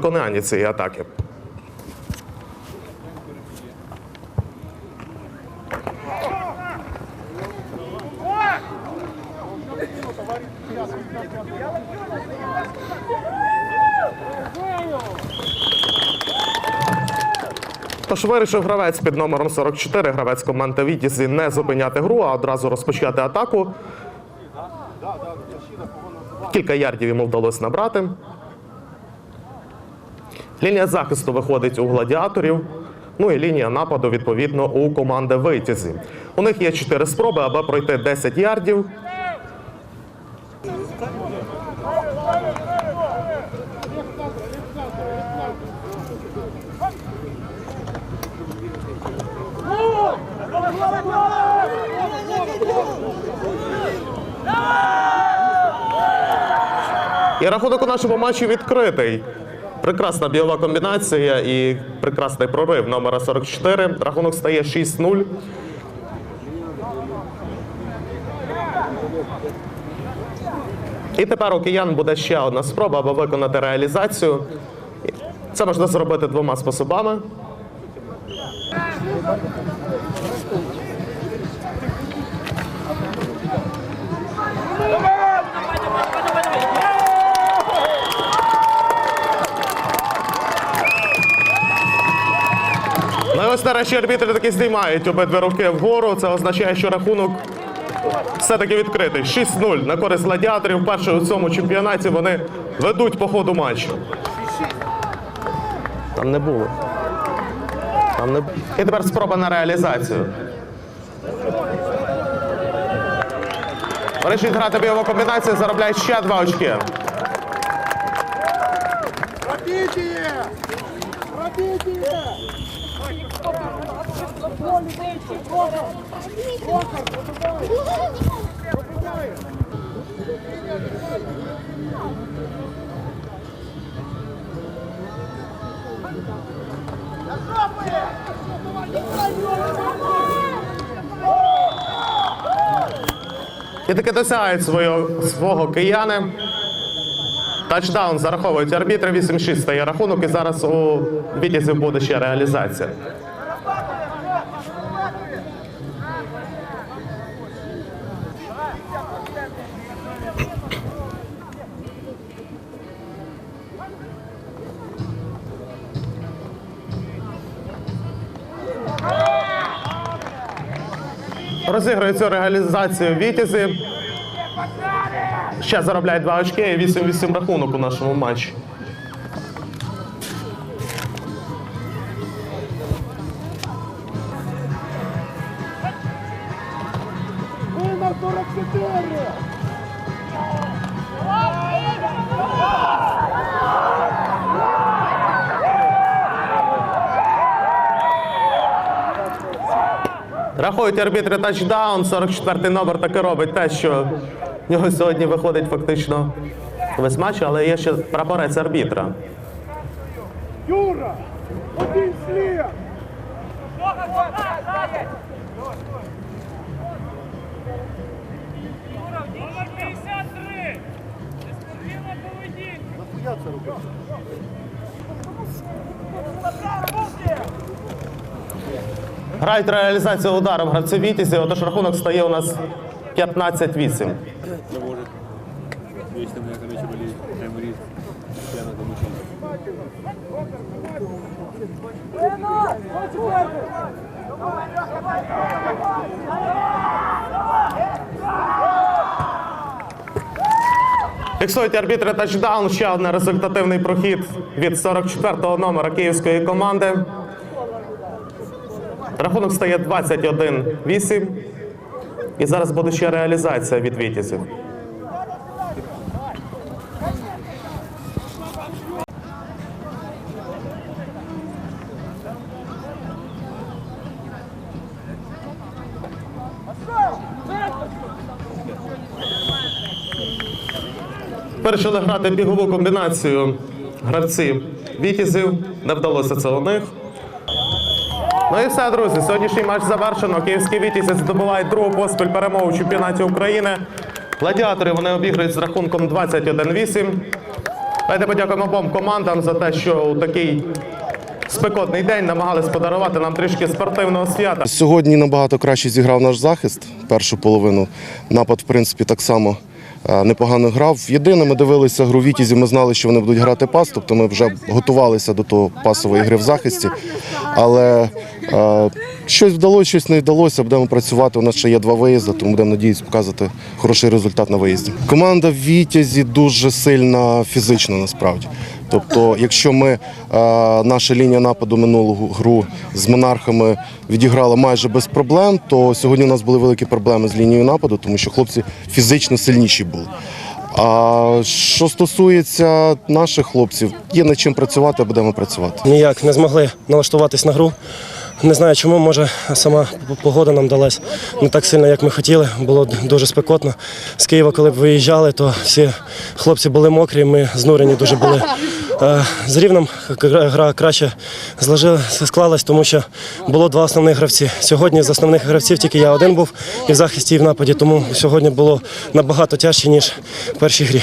виконанні цієї атаки. Тож вирішив гравець під номером 44, гравець команди Вітізі, не зупиняти гру, а одразу розпочати атаку. Кілька ярдів йому вдалося набрати. Лінія захисту виходить у гладіаторів. Ну і лінія нападу, відповідно, у команди Витязі. У них є 4 спроби, аби пройти 10 ярдів. І рахунок у нашому матчі відкритий. Прекрасна бойова комбінація і прекрасний прорив номера 44. Рахунок стає 6-0. І тепер у киян буде ще одна спроба, аби виконати реалізацію. Це можна зробити двома способами. Ось нарешті арбітри таки знімають обидві руки вгору. Це означає, що рахунок все-таки відкритий. 6-0 на користь гладіаторів. Вперше у цьому чемпіонаті вони ведуть по ходу матчу. Там не було. Там не... І тепер спроба на реалізацію. Вирішують грати бойову комбінацію, заробляють ще два очки. Пробитие! Пробитие! І таки досягають свого кияни. Тачдаун зараховують арбітри. 8-6 стає рахунок, і зараз у Вітязів буде ще реалізація. Розігрує цю реалізацію Вітязі. Ще заробляють 2 очки і 8-8 рахунок у нашому матчі. Номер 44! Рахують арбітри тачдаун. 44-й номер таки робить те, що в нього сьогодні виходить фактично весь матч, але є ще прапорець арбітра. Юра! Один след! Номер 53. Неспортивна поведінка. Грають реалізацію ударом гравці Вітязі, отож рахунок стає у нас 15-8. может. Вечно меня, короче, болеет Эмри. Я надо. Фіксують арбітри тачдаун. Ще один результативний прохід від 44-го номера київської команди. Рахунок стає 21-8. І зараз буде ще реалізація від Вітязів. Вирішили грати бігову комбінацію гравці Вітязів. Не вдалося це у них. Ну і все, друзі. Сьогоднішній матч завершено. Київські Вітязі здобувають другу поспіль перемогу у чемпіонаті України. Гладіатори вони обіграють з рахунком 21-8. Давайте подякуємо обом командам за те, що у такий спекотний день намагались подарувати нам трішки спортивного свята. Сьогодні набагато краще зіграв наш захист першу половину. Напад, в принципі, так само непогано грав. Єдине, ми дивилися гру Вітязі, ми знали, що вони будуть грати пас, тобто ми вже готувалися до того пасової гри в захисті. Але е, щось вдалося, щось не вдалося. Будемо працювати. У нас ще є два виїзди, тому будемо надіятися показати хороший результат на виїзді. Команда в Вітязі дуже сильна фізично насправді. Тобто, якщо ми е, наша лінія нападу минулу гру з монархами відіграла майже без проблем, то сьогодні у нас були великі проблеми з лінією нападу, тому що хлопці фізично сильніші були. А що стосується наших хлопців, є над чим працювати, будемо працювати. ніяк не змогли налаштуватись на гру. Не знаю чому, може сама погода нам далась не так сильно, як ми хотіли. Було дуже спекотно. З Києва, коли б виїжджали, то всі хлопці були мокрі, ми знурені дуже були. Е, З рівном гра краще склалась, тому що було два основних гравці. Сьогодні з основних гравців тільки я один був і в захисті, і в нападі, тому сьогодні було набагато тяжче, ніж в першій грі.